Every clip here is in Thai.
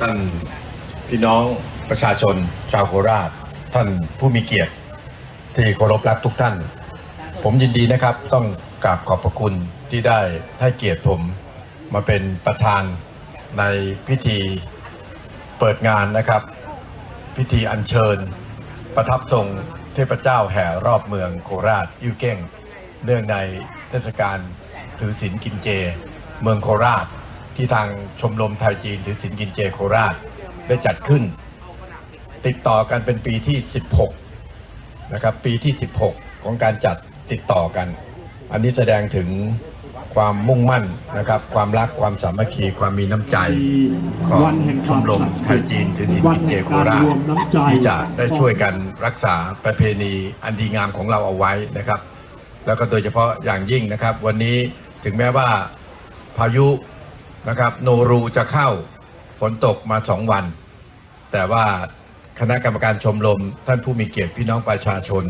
ท่านพี่น้องประชาชนชาวโคราช ท่านผู้มีเกียรติ ที่เคารพรักทุกท่าน ผมยินดีนะครับ ต้องกราบขอบพระคุณที่ได้ให้เกียรติผมมาเป็นประธานในพิธีเปิดงานนะครับ พิธีอัญเชิญ ประทับทรงเทพเจ้าแห่รอบเมืองโคราชยูเก้งเนื่องในเทศกาลถือศีลกินเจ เมืองโคราช ที่ทางชมรมไทยจีนถือศีลกินเจโคราชได้จัดขึ้น ติดต่อกันเป็นปีที่ 16 นะครับ ปีที่ 16 ของการจัดติดต่อกัน อันนี้แสดงถึงความมุ่งมั่นนะครับ ความรักความสามัคคีความมีน้ำใจของชมรมไทยจีนถือศีลวันกินเจโคราชที่จะได้ช่วยกันรักษาประเพณีอันดีงามของเราเอาไว้นะครับ แล้วก็โดยเฉพาะอย่างยิ่งนะครับ วันนี้ถึงแม้ว่าพายุ นะครับ โนรูจะเข้าฝนตกมาสองวัน แต่ว่าคณะกรรมการชมรมท่านผู้มีเกียรติพี่น้องประชาชน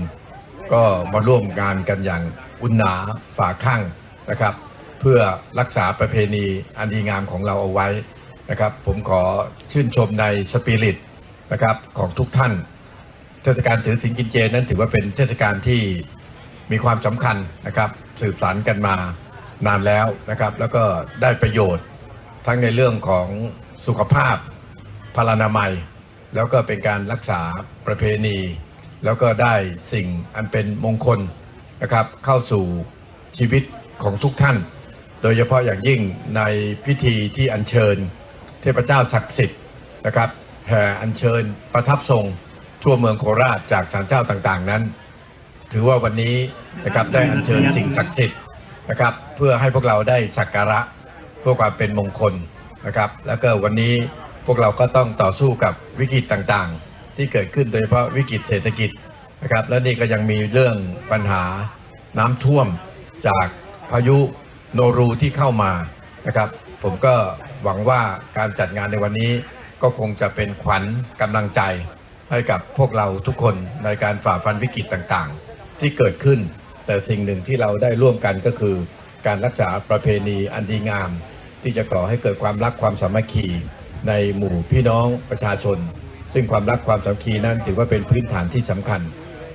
ก็มาร่วมงานกันอย่างอุ่นหนาฝาข้างนะครับ เพื่อรักษาประเพณีอันดีงามของเราเอาไว้นะครับ ผมขอชื่นชมในสปิริตนะครับของทุกท่าน เทศกาลถือศีลกินเจนั้นถือว่าเป็นเทศกาลที่มีความสำคัญนะครับ สืบสานกันมานานแล้วนะครับ แล้วก็ได้ประโยชน์ ทั้งในเรื่องของสุขภาพพลานามัย แล้วก็เป็นการรักษาประเพณี แล้วก็ได้สิ่งอันเป็นมงคลนะครับเข้าสู่ชีวิตของทุกท่าน โดยเฉพาะอย่างยิ่งในพิธีที่อัญเชิญ เทพเจ้าศักดิ์สิทธิ์นะครับแห่อัญเชิญประทับทรงทั่วเมืองโคราชจากศาลเจ้าต่างๆนั้น ถือว่าวันนี้นะครับได้อัญเชิญสิ่งศักดิ์สิทธิ์นะครับเพื่อให้พวกเราได้สักการะ เพื่อความเป็นมงคลนะครับ แล้วก็วันนี้พวกเราก็ต้องต่อสู้กับวิกฤตต่างๆ ที่เกิดขึ้นโดยเฉพาะวิกฤตเศรษฐกิจนะครับ และนี่ก็ยังมีเรื่องปัญหาน้ำท่วมจากพายุโนรูที่เข้ามานะครับ ผมก็หวังว่าการจัดงานในวันนี้ก็คงจะเป็นขวัญกำลังใจให้กับพวกเราทุกคนในการฝ่าฟันวิกฤตต่างๆ ที่เกิดขึ้น แต่สิ่งหนึ่งที่เราได้ร่วมกันก็คือ การรักษาประเพณีอันดีงาม ที่จะก่อให้เกิดความรักความสามัคคีในหมู่พี่น้องประชาชน ซึ่งความรักความสามัคคีนั้นถือว่าเป็นพื้นฐานที่สำคัญ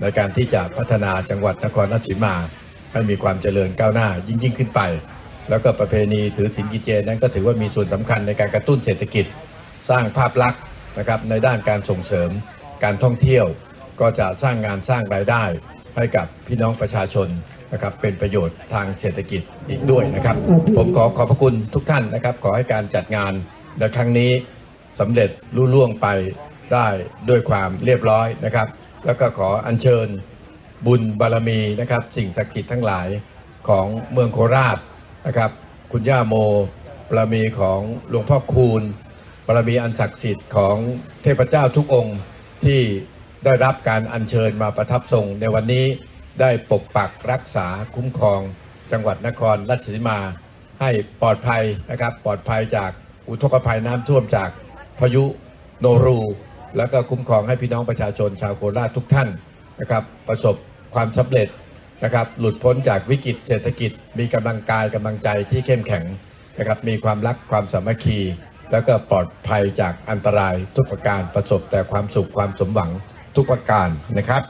ในการที่จะพัฒนาจังหวัดนครราชสีมาให้มีความเจริญก้าวหน้ายิ่งยิ่งขึ้นไป แล้วก็ประเพณีถือศีลกินเจนั้นก็ถือว่ามีส่วนสำคัญในการกระตุ้นเศรษฐกิจ สร้างภาพลักษณ์นะครับในด้านการส่งเสริม การท่องเที่ยวก็จะสร้างงานสร้างรายได้ให้กับพี่น้องประชาชน นะครับเป็นประโยชน์ทางเศรษฐกิจอีกด้วยนะครับ ผมขอขอบพระคุณทุกท่านนะครับ ขอให้การจัดงานในครั้งนี้สำเร็จรุ่ล่วงไปได้ด้วยความเรียบร้อยนะครับ แล้วก็ขออัญเชิญบุญบารมีนะครับ สิ่งศักดิ์สิทธิ์ทั้งหลายของเมืองโคราชนะครับ คุณย่าโมบารมีของหลวงพ่อคูณบารมีอันศักดิ์สิทธิ์ของเทพเจ้าทุกองค์ที่ได้รับการอัญเชิญมาประทับทรงในวันนี้ ได้ปกปักรักษาคุ้มครอง จังหวัดนครราชสีมา ให้ปลอดภัยนะครับปลอดภัยจากอุทกภัยน้ำท่วมจากพายุโนรู แล้วก็คุ้มครองให้พี่น้องประชาชนชาวโคราชทุกท่านนะครับประสบความสำเร็จนะครับหลุดพ้นจากวิกฤตเศรษฐกิจ มีกำลังกายกำลังใจที่เข้มแข็งนะครับมีความรักความสามัคคี แล้วก็ปลอดภัยจากอันตรายทุกประการประสบแต่ความสุขความสมหวังทุกประการนะครับ